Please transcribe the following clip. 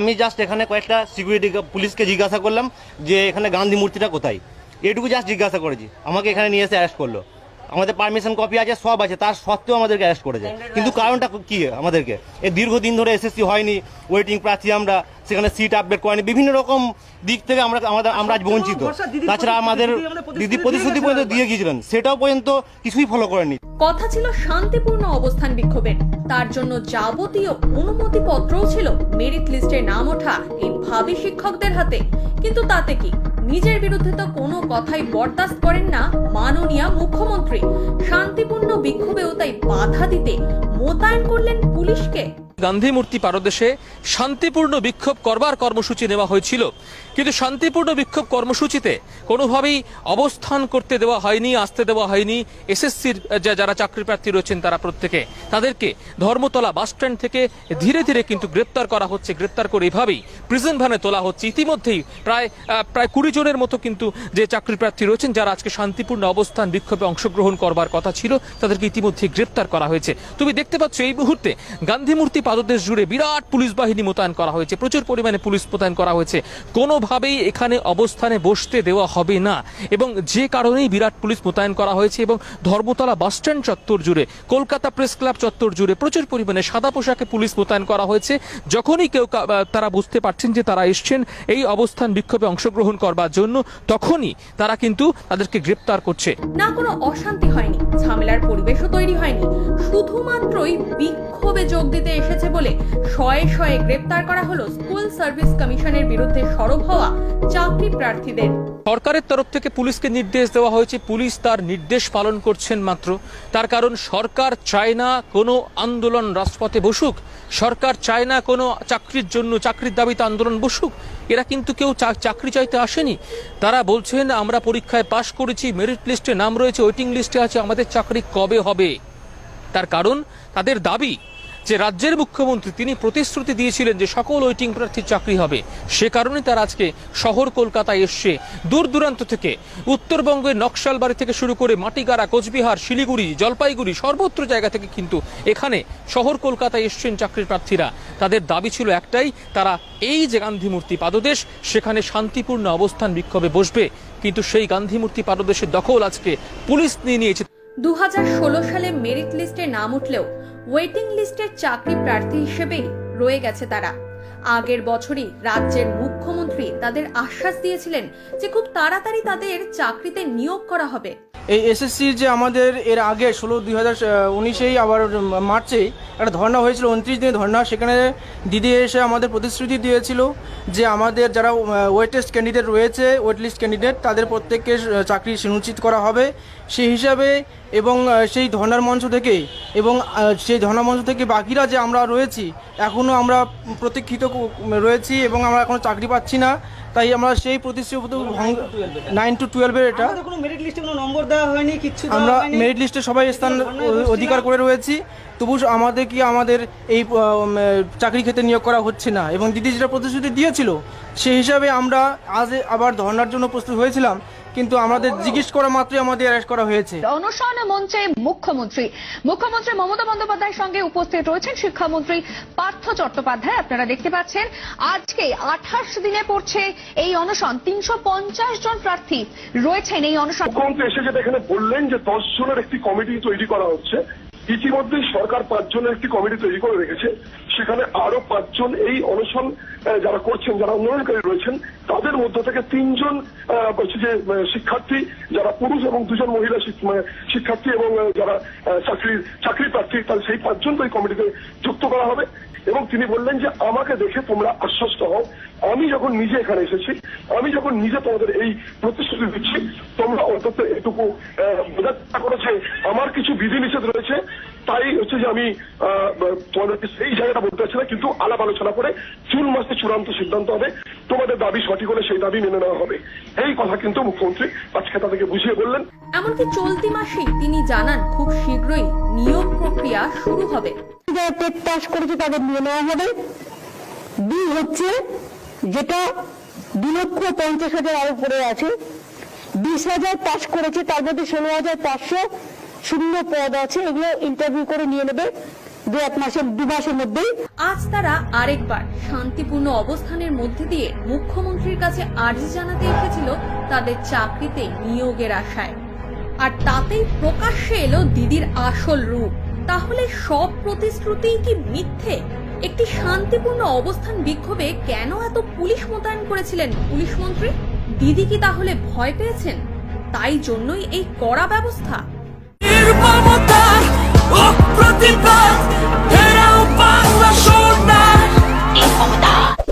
আমি জাস্ট এখানে কয়েকটা সিকিউরিটি পুলিশকে জিজ্ঞাসা করলাম যে এখানে গান্ধী মূর্তিটা কোথায়? এটুকু জাস্ট জিজ্ঞাসা করেছি। আমাকে এখানে নিয়ে এসে অ্যারেস্ট করল। আমাদের পারমিশন কপি আছে সব আছে তার সত্ত্বেও আমাদেরকে অ্যারেস্ট করেছে। কিন্তু কারণটা কি আমাদেরকে? এই দীর্ঘদিন ধরে এসএসসি হয়নি ওয়েটিং প্রার্থী আমরা সেখানে সিট আপডেট করেনি বিভিন্ন রকম দিক থেকে আমরা আমাদের আমরা আজ বঞ্চিত। তাছাড়া আমাদের দিদি প্রতিশ্রুতি পর্যন্ত দিয়ে গিয়েছিলেন সেটাও পর্যন্ত কিছুই ফলো করেনি। কথা ছিল শান্তিপূর্ণ অবস্থান বিক্ষোভের। তার জন্য যাবতীয় অনুমতিপত্রও ছিল মেরিট লিস্টে নাম ওঠা এই ভাবি শিক্ষকদের হাতে। কিন্তু তাতে কি? নিজের বিরুদ্ধে তো কোনো কথাই বরদাস্ত করেন না মাননীয় মুখ্যমন্ত্রী। শান্তিপূর্ণ বিক্ষোভেও তাই বাধা দিতে মোতায়েন করলেন পুলিশকে। গান্ধী মূর্তি পারদেশে শান্তিপূর্ণ বিক্ষোভ করবার কর্মসূচি নেওয়া হয়েছিল। কিন্তু শান্তিপূর্ণ বিক্ষোভ কর্মসূচিতে কোনোভাবেই অবস্থান করতে দেওয়া হয়নি, আসতে দেওয়া হয়নি। এসএসসির যারা চাকরি প্রার্থী রয়েছেন তারা প্রত্যেকে। তাদেরকে ধর্মতলা বাস স্ট্যান্ড থেকে ধীরে ধীরে কিন্তু গ্রেপ্তার করা হচ্ছে। গ্রেপ্তার করে এভাবেই প্রিজন ভ্যানে তোলা হচ্ছে। ইতিমধ্যেই প্রায় প্রায় কুড়ি জনের মতো কিন্তু যে চাকরি প্রার্থী রয়েছেন, যারা আজকে শান্তিপূর্ণ অবস্থান বিক্ষোভে অংশগ্রহণ করবার কথা ছিল, তাদেরকে ইতিমধ্যেই গ্রেপ্তার করা হয়েছে। তুমি দেখতে পাচ্ছ, এই মুহূর্তে গান্ধী মূর্তি পাদদেশ জুড়ে বিরাট পুলিশ বাহিনী মোতায়েন করা হয়েছে। প্রচুর পরিমাণে পুলিশ মোতায়েন করা হয়েছে। কোনোভাবেই এখানে অবস্থানে বসতে দেওয়া হবে না। এবং যে কারণেই বিরাট পুলিশ মোতায়েন করা হয়েছে এবং ধর্মতলা বাসস্ট্যান্ড চত্বর জুড়ে, কলকাতা প্রেস ক্লাব চত্বর জুড়ে প্রচুর পরিমাণে সাদা পোশাকে পুলিশ মোতায়েন করা হয়েছে। যখনই কেউ তারা বুঝতে পারছেন যে তারা এসছেন, এই অবস্থান বিক্ষোভে অংশগ্রহণ করবার জন্য তখনই তারা কিন্তু তাদেরকে গ্রেপ্তার করছে। না, কোনো অশান্তি হয়নি। ঝামেলার পরিবেশও তৈরি হয়নি। শুধুমাত্রই বিক্ষোভে যোগ দিতে এসেছে বলে শয়ে শয়ে গ্রেপ্তার করা হলো স্কুল সার্ভিস কমিশনের বিরুদ্ধে সরব হওয়া চাকরি প্রার্থীদের। সরকারের তরফ থেকে পুলিশকে নির্দেশ দেওয়া হয়েছে, পুলিশ তার নির্দেশ পালন করছেন মাত্র। তার কারণ সরকার চায় না কোনো আন্দোলন রাজপথে বসুক, সরকার চায় না কোনো চাকরির জন্য, চাকরির দাবিতে আন্দোলন বসুক। এরা কিন্তু কেউ চাকরি চাইতে আসেনি। তারা বলছেন, আমরা পরীক্ষায় পাশ করেছি মেরিট লিস্টে নাম রয়েছে ওয়েটিং লিস্টে আছে, আমাদের চাকরি কবে হবে? তার কারণ, তাদের দাবি যে রাজ্যের মুখ্যমন্ত্রী তিনি প্রতিশ্রুতি দিয়েছিলেন যে সকল ওয়েটিং প্রার্থীর চাকরি হবে। সে কারণে তারা আজকে শহর কলকাতায় এসছে দূর দূরান্ত থেকে উত্তরবঙ্গের নকশালবাড়ি থেকে শুরু করে মাটিগাড়া, কোচবিহার, শিলিগুড়ি, জলপাইগুড়ি সর্বত্র জায়গা থেকে কিন্তু এখানে শহর কলকাতায় এসছেন চাকরির প্রার্থীরা। তাদের দাবি ছিল একটাই, তারা এই যে গান্ধী মূর্তি পাদদেশ, সেখানে শান্তিপূর্ণ অবস্থান বিক্ষোভে বসবে। কিন্তু সেই গান্ধী মূর্তি পাদদেশের দখল আজকে পুলিশ নিয়ে নিয়েছে। দু হাজার ষোলো সালে মেরিট লিস্টে নাম উঠলেও ওয়েটিং লিস্টের চাকরি প্রার্থী হিসেবেই রয়ে গেছে তারা। আগের বছরই রাজ্যের মুখ্যমন্ত্রী তাদের আশ্বাস দিয়েছিলেন যে খুব তাড়াতাড়ি তাদের চাকরিতে নিয়োগ করা হবে। এই এসএসসি যে আমাদের এর আগে ষোলো দুই হাজার উনিশেই আবার মার্চেই একটা ধর্না হয়েছিল, উনত্রিশ দিনের ধর্না সেখানে দিদি এসে আমাদের প্রতিশ্রুতি দিয়েছিল যে আমাদের যারা ওয়েটেস্ট ক্যান্ডিডেট রয়েছে, ওয়েট লিস্ট ক্যান্ডিডেট তাদের প্রত্যেককে চাকরি সুনিশ্চিত করা হবে। সেই হিসাবে এবং সেই ধর্নার মঞ্চ থেকে এবং সেই ধর্নার মঞ্চ থেকে বাকিরা যে আমরা রয়েছি এখনও আমরা প্রতীক্ষিত রয়েছি এবং আমরা এখনও চাকরি পাচ্ছি না। তাই আমরা সেই প্রতিশ্রুতি নাইন টু টুয়েলভের এটা? মেরিট লিস্টে কোনো নম্বর দেওয়া হয়নি দেওয়া আমরা। মেরিট লিস্টে সবাই স্থান অধিকার করে রয়েছি। তবু আমাদের কি আমাদের এই চাকরি ক্ষেত্রে নিয়োগ করা হচ্ছে না। এবং দিদি যেটা প্রতিশ্রুতি দিয়েছিল সেই হিসাবে আমরা আজ আবার ধর্নার জন্য প্রস্তুত হয়েছিলাম। কিন্তু আমাদের জিজ্ঞেস করা মাত্রই আমাদের অ্যারেস্ট করা হয়েছে। অনশন মঞ্চে মুখ্যমন্ত্রী। মুখ্যমন্ত্রী মমতা বন্দ্যোপাধ্যায়ের সঙ্গে উপস্থিত রয়েছেন শিক্ষামন্ত্রী পার্থ চট্টোপাধ্যায় আপনারা দেখতে পাচ্ছেন। আজকে আঠাশ দিনে পড়ছে এই অনশন তিনশো পঞ্চাশ জন প্রার্থী রয়েছেন এই অনশন। মুখ্যমন্ত্রী এসে যেটা এখানে বললেন যে দশ জনের একটি কমিটি তৈরি করা হচ্ছে। ইতিমধ্যেই সরকার পাঁচ জনের একটি কমিটি তৈরি করে রেখেছে। সেখানে আরও পাঁচজন এই অনশন যারা করছেন, যারা আন্দোলনকারী রয়েছেন, তাদের মধ্য থেকে তিনজন হচ্ছে যে শিক্ষার্থী, যারা পুরুষ এবং দুজন মহিলা মানে শিক্ষার্থী এবং যারা চাকরির, চাকরি প্রার্থী, তাহলে সেই পাঁচজনকে এই কমিটিতে যুক্ত করা হবে। এবং তিনি বললেন যে, আমাকে দেখে তোমরা আশ্বস্ত হও। আমি যখন নিজে এখানে এসেছি, আমি যখন নিজে তোমাদের এই প্রতিশ্রুতি দিচ্ছি, তোমরা অন্তত এটুকু বোঝার চেষ্টা করেছে আমার কিছু বিধিনিষেধ রয়েছে তাই হচ্ছে যে আমি তোমাদেরকে সেই জায়গাটা বলতে পারছি না কিন্তু আলাপ আলোচনা করে জুন মাসে চূড়ান্ত সিদ্ধান্ত হবে তোমাদের দাবি সঠিক হলে সেই দাবি মেনে নেওয়া হবে। এই কথা কিন্তু মুখ্যমন্ত্রী আজকে তাদেরকে বুঝিয়ে বললেন। এমনকি চলতি মাসেই তিনি জানান খুব শীঘ্রই নিয়োগ প্রক্রিয়া শুরু হবে। যারা পাস করেছে তাদের নিয়ে নেওয়া হবে। দুই হচ্ছে যেটা দু লক্ষ পঞ্চাশ হাজার আরও পড়ে আছে। বিশ হাজার পাস করেছে তার মধ্যে ষোলো হাজার পাঁচশো শূন্য পদ আছে, এগুলো ইন্টারভিউ করে নিয়ে নেবে দু এক মাসের, দু মাসের মধ্যেই। আজ তারা আরেকবার শান্তিপূর্ণ অবস্থানের মধ্যে দিয়ে মুখ্যমন্ত্রীর কাছে আর্জি জানাতে এসেছিল তাদের চাকরিতে নিয়োগের আশায়। আর তাতেই প্রকাশ্যে এলো দিদির আসল রূপ। তাহলে সব প্রতিশ্রুতিই কি মিথ্যে? একটি শান্তিপূর্ণ অবস্থান বিক্ষোভে কেন এত পুলিশ মোতায়েন করেছিলেন পুলিশ মন্ত্রী? দিদি কি তাহলে ভয় পেয়েছেন? তাই জন্যই এই কড়া ব্যবস্থা। o protipat era o passo a jornar. Incomodar.